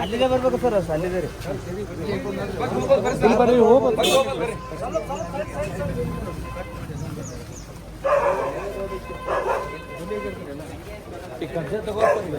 ಅಲ್ಲಿಗೆ ಬರ್ಬೇಕು ಸರ್ ಅಲ್ಲಿದೆ ರೀ ಬರ್ರಿ ಹೋಗ್ಬೇಕು ಈಗ ಕಜ್ಜೆ ತಗೋಬೇಕು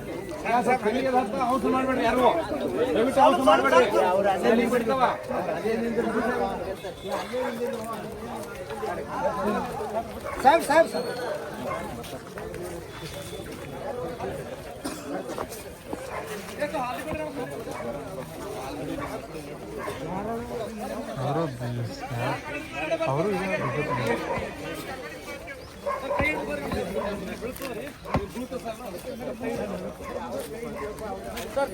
ಮಾಡ್ಬೇಡ್ರಿ ಯಾರು ದಯವಿಟ್ಟು ಹೌಸ್ ಮಾಡ್ಬೇಡ್ರಿ. ಅವ್ರು ಅಲ್ಲೇ సార్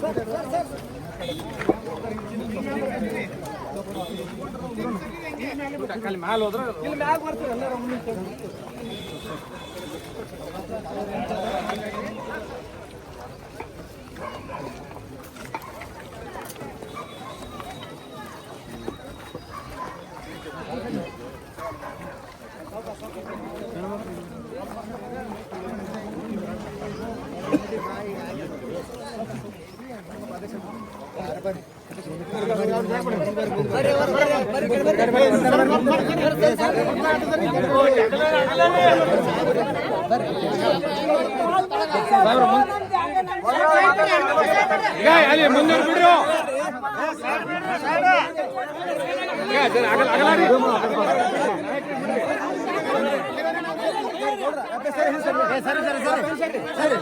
ಸಾಹೇಬ್ ಸಾಹೇಬ್ ಸಾಹೇಬ್ ಅಲ್ಲಿ ಮ್ಯಾಲ ಹೋದ್ರ ಈಗ ಅಲ್ಲಿ ಮುಂದೆ ಬಿಡ್ರಿ ಜರ ಅಗಲ ಅಗಲ ಸರಿ ಸರಿ. ಅವ್ರು,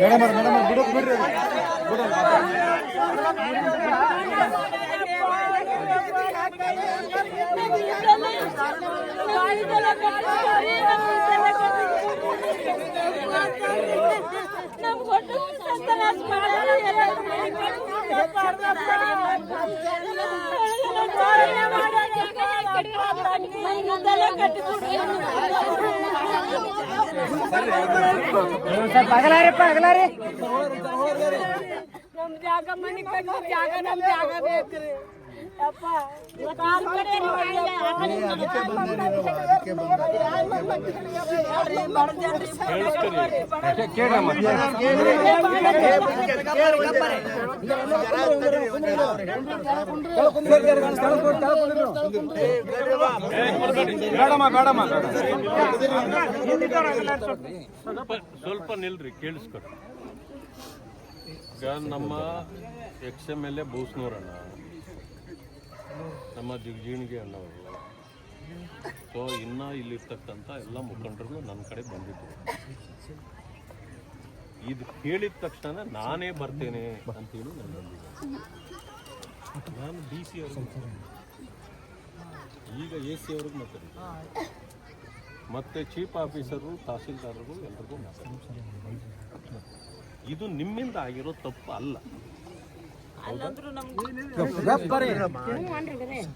ಮೇಡಮ್ ಅವ್ರು, ಬಿಡೋಕ್ ಬಿಡ್ರಿ ಸ್ವಲ್ಪ ಅಗಲಾರಿಪ್ಪ ಅಗಲಾರಿ ನಮ್ ಜಾಗ ಮನಿ ಕಟ್ಟಿ ಜಾಗ ನಮ್ ಜಾಗ ಬೇಕ್ರಿ ಬೇಡಮ್ಮ ಬೇಡಮ್ಮ. ಸ್ವಲ್ಪ ಸ್ವಲ್ಪ ನಿಲ್ರಿ ಕೇಳಿಸ್ಕೊಡ್ರಿ ಈಗ ನಮ್ಮ ಎಕ್ಸ್ ಎಂ ಎಲ್ ಎ ಬೂಸ್ನೂರಣ್ಣ ನಮ್ಮ ದಿಗ್ಜೀಣಿಗೆ ಅನ್ನೋರು ಸೊ ಇನ್ನು ಇಲ್ಲಿರ್ತಕ್ಕಂಥ ಎಲ್ಲ ಮುಖಂಡರು ನನ್ನ ಕಡೆ ಬಂದಿದ್ದರು ಇದು ಕೇಳಿದ ತಕ್ಷಣ ನಾನೇ ಬರ್ತೇನೆ ಅಂತೇಳಿ ನಾನು ಬಂದಿದ್ದೆ ನಾನು ಡಿ ಸಿ ಅವ್ರಿಗೆ ಈಗ ಎ ಸಿ ಅವ್ರಿಗೆ ಮಾತಾಡಿದ್ದೆ ಮತ್ತೆ ಚೀಫ್ ಆಫೀಸರು ತಹಸೀಲ್ದಾರರು ಎಲ್ರಿಗೂ ಮಾತಾಡಿ ಇದು ನಿಮ್ಮಿಂದ ಆಗಿರೋ ತಪ್ಪು ಅಲ್ಲ.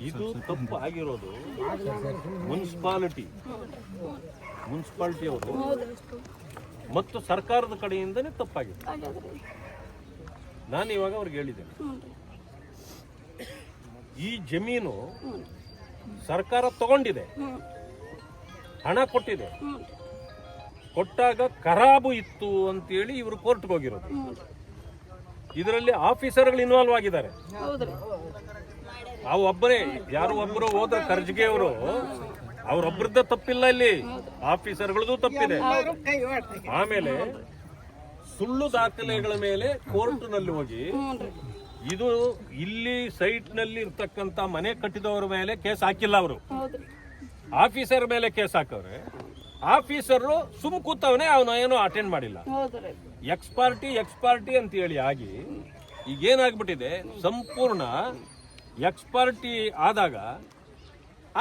ಇದು ತಪ್ಪು ಆಗಿರೋದು ಮುನ್ಸಿಪಾಲಿಟಿ. ಮುನ್ಸಿಪಾಲಿಟಿ ಅವರು ಮತ್ತು ಸರ್ಕಾರದ ಕಡೆಯಿಂದನೇ ತಪ್ಪಾಗಿದೆ. ನಾನು ಇವಾಗ ಅವ್ರಿಗೆ ಹೇಳಿದ್ದೇನೆ. ಈ ಜಮೀನು ಸರ್ಕಾರ ತಗೊಂಡಿದೆ. ಹಣ ಕೊಟ್ಟಿದೆ. ಕೊಟ್ಟಾಗ ಖರಾಬು ಇತ್ತು ಅಂತೇಳಿ ಇವರು ಕೋರ್ಟ್ಗೆ ಹೋಗಿರೋದು. ಇದರಲ್ಲಿ ಆಫೀಸರ್ಗಳು ಇನ್ವಾಲ್ವ್ ಆಗಿದ್ದಾರೆ. ಆ ಒಬ್ಬರೇ ಯಾರು ಒಬ್ಬರು ಹೋದ ಖರ್ಜಿಗೆ ಅವರು ಅವ್ರೊಬ್ಬರದ್ದ ತಪ್ಪಿಲ್ಲ ಇಲ್ಲಿ. ಆಫೀಸರ್ಗಳದ್ದು ತಪ್ಪಿದೆ. ಆಮೇಲೆ ಸುಳ್ಳು ದಾಖಲೆಗಳ ಮೇಲೆ ಕೋರ್ಟ್ನಲ್ಲಿ ಹೋಗಿ ಇದು ಇಲ್ಲಿ ಸೈಟ್ನಲ್ಲಿ ಇರ್ತಕ್ಕಂತ ಮನೆ ಕಟ್ಟಿದವರ ಮೇಲೆ ಕೇಸ್ ಹಾಕಿಲ್ಲ ಅವರು. ಆಫೀಸರ್ ಮೇಲೆ ಕೇಸ್ ಹಾಕವ್ರೆ. ಆಫೀಸರು ಸುಮ್ ಕೂತವನೇ ಅವನು ಏನೋ ಅಟೆಂಡ್ ಮಾಡಿಲ್ಲ. ಎಕ್ಸ್ ಪಾರ್ಟಿ ಎಕ್ಸ್ ಪಾರ್ಟಿ ಅಂತ ಹೇಳಿ ಆಗಿ ಈಗ ಏನಾಗ್ಬಿಟ್ಟಿದೆ ಸಂಪೂರ್ಣ ಎಕ್ಸ್ ಪಾರ್ಟಿ ಆದಾಗ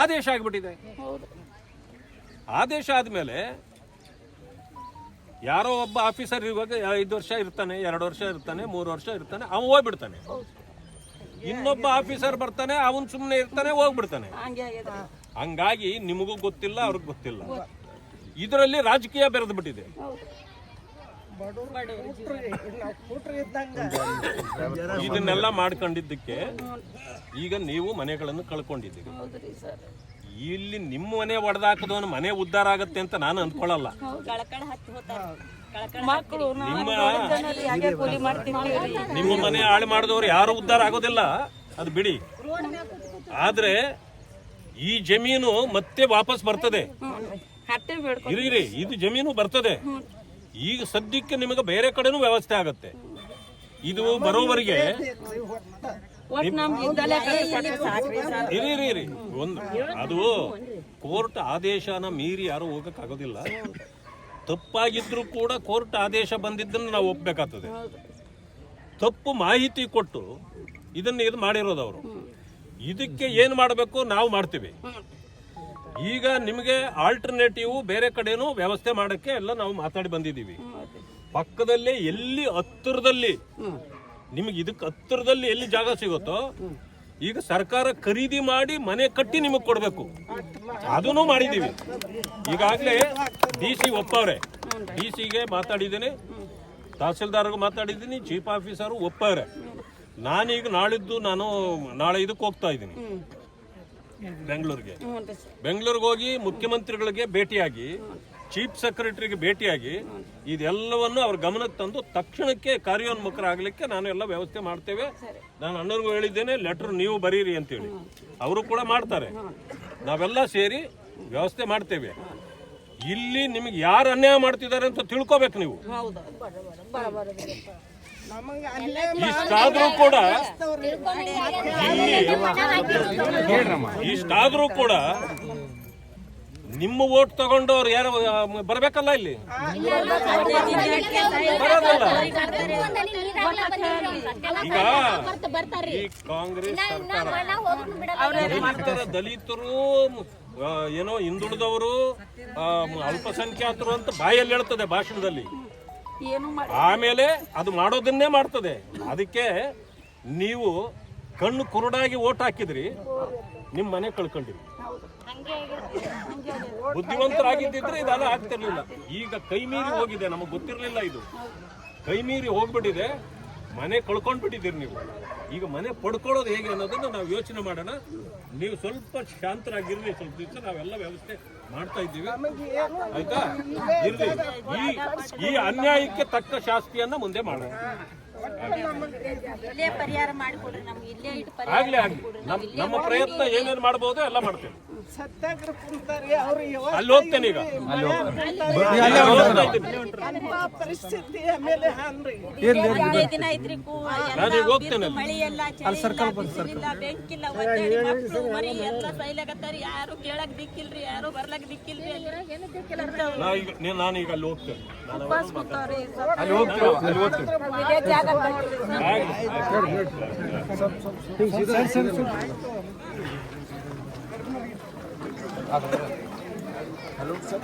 ಆದೇಶ ಆಗ್ಬಿಟ್ಟಿದೆ. ಆದೇಶ ಆದ್ಮೇಲೆ ಯಾರೋ ಒಬ್ಬ ಆಫೀಸರ್ ಇವಾಗ ಐದು ವರ್ಷ ಇರ್ತಾನೆ ಎರಡು ವರ್ಷ ಇರ್ತಾನೆ ಮೂರು ವರ್ಷ ಇರ್ತಾನೆ ಅವನು ಹೋಗ್ಬಿಡ್ತಾನೆ. ಇನ್ನೊಬ್ಬ ಆಫೀಸರ್ ಬರ್ತಾನೆ ಅವನು ಸುಮ್ಮನೆ ಇರ್ತಾನೆ ಹೋಗ್ಬಿಡ್ತಾನೆ. ಹಂಗಾಗಿ ನಿಮಗೂ ಗೊತ್ತಿಲ್ಲ ಅವ್ರಿಗೆ ಗೊತ್ತಿಲ್ಲ. ಇದರಲ್ಲಿ ರಾಜಕೀಯ ಬೆರೆದು ಬಿಟ್ಟಿದೆ. ಹೌದು ಇದನ್ನೆಲ್ಲ ಮಾಡ್ಕೊಂಡಿದ್ದಕ್ಕೆ ಈಗ ನೀವು ಮನೆಗಳನ್ನು ಕಳ್ಕೊಂಡಿದ್ದೀರಿ. ಇಲ್ಲಿ ನಿಮ್ಮ ಮನೆ ಒಡೆದಾಕದವನು ಮನೆ ಉದ್ಧಾರ ಆಗತ್ತೆ ಅಂತ ನಾನು ಅನ್ಕೊಳ್ಳಲ್ಲ ನಿಮ್ಮ ಮನೆ ಹಾಳು ಮಾಡಿದವರು ಯಾರು ಉದ್ಧಾರ ಆಗೋದಿಲ್ಲ? ಅದು ಬಿಡಿ. ಆದ್ರೆ ಈ ಜಮೀನು ಮತ್ತೆ ವಾಪಸ್ ಬರ್ತದೆ. ಇರಿ ಇದು ಜಮೀನು ಬರ್ತದೆ. ಈಗ ಸದ್ಯಕ್ಕೆ ನಿಮಗೆ ಬೇರೆ ಕಡೆನೂ ವ್ಯವಸ್ಥೆ ಆಗತ್ತೆ. ಇದು ಬರೋವರೆಗೆ ಒಟ್ ನಮ್ಗೆ ಇದ್ದಲ್ಲೇ ಕಡೆ ಸಾಕ್ರಿ ಸರ್ ಇರಿ ಇರಿ ಇರಿ. ಒಂದು ಅದು ಕೋರ್ಟ್ ಆದೇಶನ ಮೀರಿ ಯಾರು ಹೋಗಕ್ ಆಗೋದಿಲ್ಲ ತಪ್ಪಾಗಿದ್ರು ಕೂಡ ಕೋರ್ಟ್ ಆದೇಶ ಬಂದಿದ್ದನ್ನು ನಾವು ಒಪ್ಪಬೇಕಾಗ್ತದೆ ತಪ್ಪು ಮಾಹಿತಿ ಕೊಟ್ಟು ಇದನ್ನ ಇದು ಮಾಡಿರೋದು ಅವರು. ಇದಕ್ಕೆ ಏನು ಮಾಡಬೇಕು? ನಾವು ಮಾಡ್ತೀವಿ. ಈಗ ನಿಮಗೆ ಆಲ್ಟರ್ನೇಟಿವ್ ಬೇರೆ ಕಡೆನೂ ವ್ಯವಸ್ಥೆ ಮಾಡಕ್ಕೆ ಎಲ್ಲ ನಾವು ಮಾತಾಡಿ ಬಂದಿದ್ದೀವಿ. ಪಕ್ಕದಲ್ಲೇ ಎಲ್ಲಿ ಹತ್ತಿರದಲ್ಲಿ ನಿಮಗೆ ಇದಕ್ಕೆ ಹತ್ತಿರದಲ್ಲಿ ಎಲ್ಲಿ ಜಾಗ ಸಿಗುತ್ತೋ ಈಗ ಸರ್ಕಾರ ಖರೀದಿ ಮಾಡಿ ಮನೆ ಕಟ್ಟಿ ನಿಮಗೆ ಕೊಡಬೇಕು. ಅದನ್ನು ಮಾಡಿದ್ದೀವಿ. ಈಗಾಗಲೇ ಡಿ ಸಿ ಒಪ್ಪವ್ರೆ. ಡಿ ಸಿಗೆ ಮಾತಾಡಿದ್ದೀನಿ. ತಹಸೀಲ್ದಾರ್ಗೂ ಮಾತಾಡಿದ್ದೀನಿ. ಚೀಫ್ ಆಫೀಸರು ಒಪ್ಪವ್ರೆ. ನಾನೀಗ ನಾಳಿದ್ದು ನಾನು ನಾಳೆ ಇದಕ್ಕೆ ಹೋಗ್ತಾ ಇದ್ದೀನಿ. ಬೆಂಗಳೂರಿಗೆ ಬೆಂಗಳೂರಿಗೆ ಹೋಗಿ ಮುಖ್ಯಮಂತ್ರಿಗಳಿಗೆ ಭೇಟಿಯಾಗಿ ಚೀಫ್ ಸೆಕ್ರೆಟರಿಗೆ ಭೇಟಿಯಾಗಿ ಇದೆಲ್ಲವನ್ನು ಅವ್ರ ಗಮನಕ್ಕೆ ತಂದು ತಕ್ಷಣಕ್ಕೆ ಕಾರ್ಯೋನ್ಮುಖರಾಗಲಿಕ್ಕೆ ನಾನು ಎಲ್ಲ ವ್ಯವಸ್ಥೆ ಮಾಡ್ತೇವೆ ನಾನು ಅಣ್ಣರಿಗೂ ಹೇಳಿದ್ದೇನೆ ಲೆಟರ್ ನೀವು ಬರೀರಿ ಅಂತೇಳಿ ಅವರು ಕೂಡ ಮಾಡ್ತಾರೆ ನಾವೆಲ್ಲ ಸೇರಿ ವ್ಯವಸ್ಥೆ ಮಾಡ್ತೇವೆ ಇಲ್ಲಿ ನಿಮಗೆ ಯಾರು ಅನ್ಯಾಯ ಮಾಡ್ತಿದ್ದಾರೆ ಅಂತ ತಿಳ್ಕೊಬೇಕು ನೀವು ಹೌದು ಇಷ್ಟಾದ್ರೂ ಕೂಡ ಇಷ್ಟಾದ್ರೂ ಕೂಡ ನಿಮ್ಮ ಓಟ್ ತಗೊಂಡವ್ರು ಯಾರು ಬರ್ಬೇಕಲ್ಲ ಇಲ್ಲಿ? ಬರೋದಲ್ಲ. ಈಗ ಈ ಕಾಂಗ್ರೆಸ್ ಸರ್ಕಾರ ದಲಿತರ ದಲಿತರು ಏನೋ ಹಿಂದುಳಿದವರು ಅಲ್ಪಸಂಖ್ಯಾತರು ಅಂತ ಬಾಯಲ್ಲಿ ಹೇಳ್ತದೆ ಭಾಷಣದಲ್ಲಿ. ಆಮೇಲೆ ಅದು ಮಾಡೋದನ್ನೇ ಮಾಡ್ತದೆ. ಅದಕ್ಕೆ ನೀವು ಕಣ್ಣು ಕುರುಡಾಗಿ ಓಟ್ ಹಾಕಿದ್ರಿ ನಿಮ್ಮ ಮನೆ ಕಳ್ಕೊಂಡಿರಿ. ಬುದ್ಧಿವಂತರಾಗಿದ್ದಿದ್ರೆ ಇದೆಲ್ಲ ಆಗ್ತಿರ್ಲಿಲ್ಲ. ಈಗ ಕೈ ಮೀರಿ ಹೋಗಿದೆ, ನಮಗೆ ಗೊತ್ತಿರಲಿಲ್ಲ ಇದು. ಕೈ ಮೀರಿ ಹೋಗ್ಬಿಟ್ಟಿದೆ. ಮನೆ ಕಳ್ಕೊಂಡ್ಬಿಟ್ಟಿದ್ದೀರಿ ನೀವು. ಈಗ ಮನೆ ಪಡ್ಕೊಳ್ಳೋದು ಹೇಗೆ ಅನ್ನೋದನ್ನು ನಾವು ಯೋಚನೆ ಮಾಡೋಣ. ನೀವು ಸ್ವಲ್ಪ ಶಾಂತರಾಗಿರ್ಲಿ ಸ್ವಲ್ಪ ದಿವಸ ನಾವೆಲ್ಲ ವ್ಯವಸ್ಥೆ ಮಾಡ್ತಾ ಇದ್ದೀವಿ. ಆಯ್ತಾ? ಇರ್ಲಿ ಈ ಈ ಅನ್ಯಾಯಕ್ಕೆ ತಕ್ಕ ಶಾಸ್ತಿಯನ್ನ ಮುಂದೆ ಮಾಡೋಣ. ಆಗ್ಲಿ ಆಗ್ಲಿ. ನಮ್ ನಮ್ಮ ಪ್ರಯತ್ನ ಏನೇನು ಮಾಡ್ಬೋದು ಎಲ್ಲ ಮಾಡ್ತೇವೆ. ಅಲ್ಲಿ ಹೋಗ್ತೇನೆ ಈಗ. ಹದಿನೈದು ದಿನ ಐತ್ರಿ ಬೆಂಕಿಲ್ಲ ಒದ್ದಾಡಿ ಮಕ್ಳು ಮರಿ ಎಲ್ಲ ಸೈಲಾಗತ್ತಾರ ಯಾರು ಕೇಳಕ್ ದಿಕ್ಕಿಲ್ರಿ ಯಾರು ಬರ್ಲಕ್ ದಿಕ್ಕಿಲ್ರಿ ಅಲ್ಲಿ ನಾ ಈಗ ನೀ- ನಾನು ಈಗ ಅಲ್ಲಿ ಹೋಗ್ತೇನೆ ಅಲ್ಲಿ ಹೋಗ್ತೇನೆ ಅಲ್ಲಿ ಹೋಗ್ತೇನೆ ಇದೇ ಜಾಗ